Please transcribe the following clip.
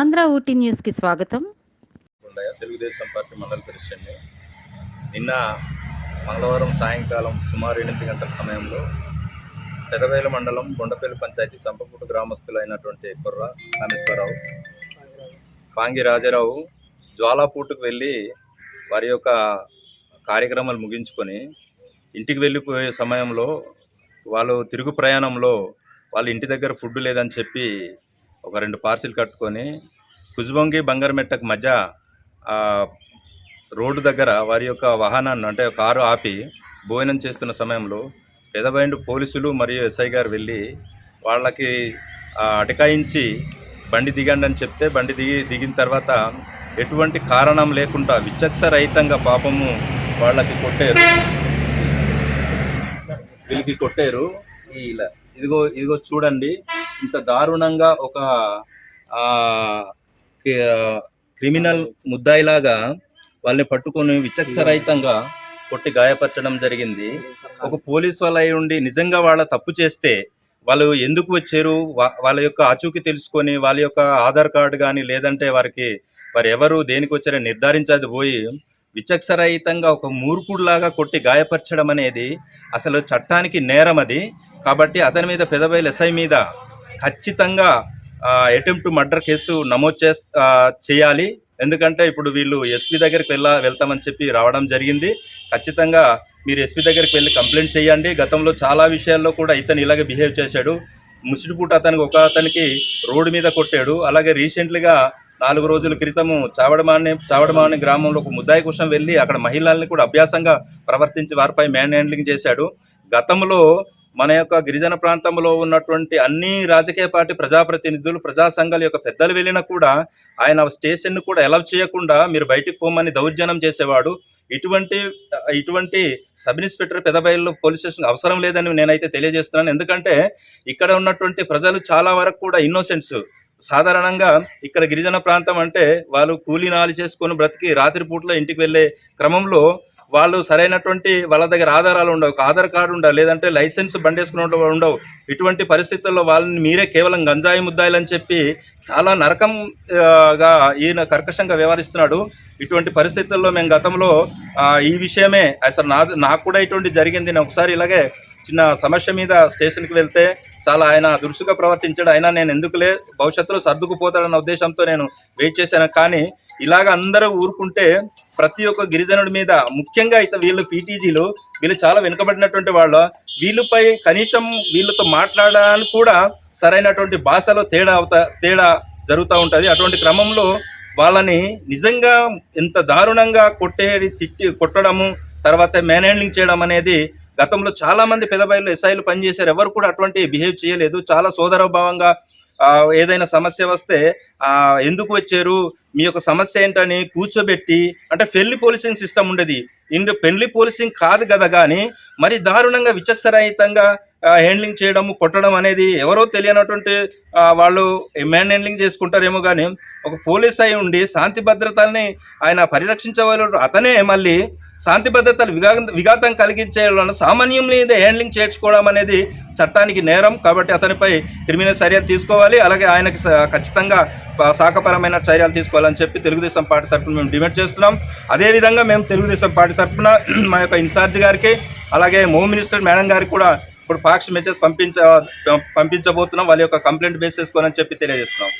ఆంధ్ర ఊటీ న్యూస్కి స్వాగతం. తెలుగుదేశం పార్టీ మండల ప్రెసిడెంట్ని నిన్న మంగళవారం సాయంకాలం సుమారు ఎనిమిది గంటల సమయంలో పెదవేల మండలం బొండపల్లి పంచాయతీ చంపపూట గ్రామస్తులైనటువంటి కుర్ర రామేశ్వరరావు పాంగి రాజారావు జ్వాలాపూటుకు వెళ్ళి వారి యొక్క కార్యక్రమాలు ముగించుకొని ఇంటికి వెళ్ళిపోయే సమయంలో వాళ్ళు తిరుగు ప్రయాణంలో వాళ్ళ ఇంటి దగ్గర ఫుడ్ లేదని చెప్పి ఒక రెండు పార్సిల్ కట్టుకొని కుజుబొంగి బంగారమెట్టకు మధ్య రోడ్డు దగ్గర వారి యొక్క వాహనాన్ని అంటే కారు ఆపి భోజనం చేస్తున్న సమయంలో పెదబైండు పోలీసులు మరియు ఎస్ఐ గారు వెళ్ళి వాళ్ళకి అటకాయించి బండి దిగండి అని చెప్తే బండి దిగి దిగిన తర్వాత ఎటువంటి కారణం లేకుండా విచక్షరహితంగా పాపము వాళ్ళకి కొట్టారు. వీళ్ళకి కొట్టారు. ఇలా ఇదిగో ఇదిగో చూడండి. ఇంత దారుణంగా ఒక క్రిమినల్ ముద్దాయిలాగా వాళ్ళని పట్టుకొని విచక్షరహితంగా కొట్టి గాయపరచడం జరిగింది. ఒక పోలీస్ వాళ్ళ అయి ఉండి నిజంగా వాళ్ళ తప్పు చేస్తే వాళ్ళు ఎందుకు వచ్చారు? వాళ్ళ యొక్క ఆచూకీ తెలుసుకొని వాళ్ళ యొక్క ఆధార్ కార్డు కానీ లేదంటే వారికి వారు ఎవరు దేనికి వచ్చారని నిర్ధారించదు పోయి విచక్షరహితంగా ఒక మూర్ఖుడిలాగా కొట్టి గాయపరచడం అనేది అసలు చట్టానికి నేరం అది. కాబట్టి అతని మీద పెదబయలు ఎస్ఐ మీద ఖచ్చితంగా అటెంప్ట్ మర్డర్ కేసు నమోదు చే చేయాలి. ఎందుకంటే ఇప్పుడు వీళ్ళు ఎస్పీ దగ్గరికి వెళ్ళ వెళ్తామని చెప్పి రావడం జరిగింది. ఖచ్చితంగా మీరు ఎస్పీ దగ్గరికి వెళ్ళి కంప్లైంట్ చేయండి. గతంలో చాలా విషయాల్లో కూడా ఇతను ఇలాగే బిహేవ్ చేశాడు. ముసిడిపూట అతనికి ఒక అతనికి రోడ్డు మీద కొట్టాడు. అలాగే రీసెంట్లీగా నాలుగు రోజుల క్రితము చావడమాని చావడమాని గ్రామంలో ఒక ముద్దాయి కోసం వెళ్ళి అక్కడ మహిళల్ని కూడా అభ్యాసంగా ప్రవర్తించి వారిపై మ్యాన్ హ్యాండ్లింగ్ చేశాడు. గతంలో మన యొక్క గిరిజన ప్రాంతంలో ఉన్నటువంటి అన్ని రాజకీయ పార్టీ ప్రజాప్రతినిధులు ప్రజా సంఘాల యొక్క పెద్దలు వెళ్ళినా కూడా ఆయన స్టేషన్ను కూడా ఎలవ్ చేయకుండా మీరు బయటికి పోమని దౌర్జన్యం చేసేవాడు. ఇటువంటి ఇటువంటి sub inspector Pedabayalu police station అవసరం లేదని నేనైతే తెలియజేస్తున్నాను. ఎందుకంటే ఇక్కడ ఉన్నటువంటి ప్రజలు చాలా వరకు కూడా ఇన్నోసెంట్స్ సాధారణంగా ఇక్కడ గిరిజన ప్రాంతం అంటే వాళ్ళు కూలీ నాలి చేసుకొని బ్రతికి రాత్రిపూట్లో ఇంటికి వెళ్ళే క్రమంలో వాళ్ళు సరైనటువంటి వాళ్ళ దగ్గర ఆధారాలు ఉండవు ఒక ఆధార్ కార్డు ఉండవు లేదంటే లైసెన్స్ బండేసుకున్న వాళ్ళు ఉండవు. ఇటువంటి పరిస్థితుల్లో వాళ్ళని మీరే కేవలం గంజాయి ముద్దాయిలని చెప్పి చాలా నరకంగా ఈయన కర్కశంగా వ్యవహరిస్తున్నాడు. ఇటువంటి పరిస్థితుల్లో మేము గతంలో ఈ విషయమే అసలు నా నాకు కూడా ఇటువంటి జరిగింది. నేను ఒకసారి ఇలాగే చిన్న సమస్య మీద స్టేషన్కి వెళ్తే చాలా ఆయన దురుసుగా ప్రవర్తించాడు. అయినా నేను ఎందుకులే భవిష్యత్తులో సర్దుకుపోతాడన్న ఉద్దేశంతో నేను వెయిట్ చేశాను. కానీ ఇలాగ అందరూ ఊరుకుంటే ప్రతి ఒక్క గిరిజనుడి మీద ముఖ్యంగా అయితే వీళ్ళు పీటీజీలు వీళ్ళు చాలా వెనుకబడినటువంటి వాళ్ళు వీళ్ళపై కనీసం వీళ్ళతో మాట్లాడడానికి కూడా సరైనటువంటి భాషలో తేడా అవుతా తేడా జరుగుతూ ఉంటుంది. అటువంటి క్రమంలో వాళ్ళని నిజంగా ఎంత దారుణంగా కొట్టేది తిట్టి కొట్టడము తర్వాత మ్యాన్ హ్యాండ్లింగ్ చేయడం అనేది గతంలో చాలామంది పెద్ద బయలు ఎస్ఐలు పనిచేశారు. ఎవరు కూడా అటువంటి బిహేవ్ చేయలేదు. చాలా సోదరభావంగా ఏదైనా సమస్య వస్తే ఆ, ఎందుకు వచ్చారు? మీ యొక్క సమస్య ఏంటని కూర్చోబెట్టి అంటే పెళ్ళి పోలీసింగ్ సిస్టమ్ ఉండేది. ఇందు పెళ్ళి పోలీసింగ్ కాదు కదా కానీ మరి దారుణంగా విచక్షరహితంగా హ్యాండ్లింగ్ చేయడము కొట్టడం అనేది ఎవరో తెలియనటువంటి వాళ్ళు మ్యాన్ హ్యాండ్లింగ్ చేసుకుంటారేమో కానీ ఒక పోలీస్ అయి ఉండి శాంతి భద్రతల్ని ఆయన పరిరక్షించగలరు అతనే మళ్ళీ శాంతి భద్రతలు విగా విఘాతం కలిగించే సామాన్యం మీద హ్యాండ్లింగ్ చేర్చుకోవడం అనేది చట్టానికి నేరం. కాబట్టి అతనిపై క్రిమినల్ చర్యలు తీసుకోవాలి. అలాగే ఆయనకి ఖచ్చితంగా శాఖపరమైన చర్యలు తీసుకోవాలని చెప్పి తెలుగుదేశం పార్టీ తరఫున మేము డిమాండ్ చేస్తున్నాం. అదేవిధంగా మేము తెలుగుదేశం పార్టీ తరఫున మా యొక్క ఇన్ఛార్జ్ గారికి అలాగే హోమ్ మినిస్టర్ మేడం గారికి కూడా ఇప్పుడు ఫాక్స్ మెసేజ్ పంపించ పంపించబోతున్నాం. వాళ్ళ యొక్క కంప్లైంట్ బేస్ చేసుకోవాలని చెప్పి తెలియజేస్తున్నాం.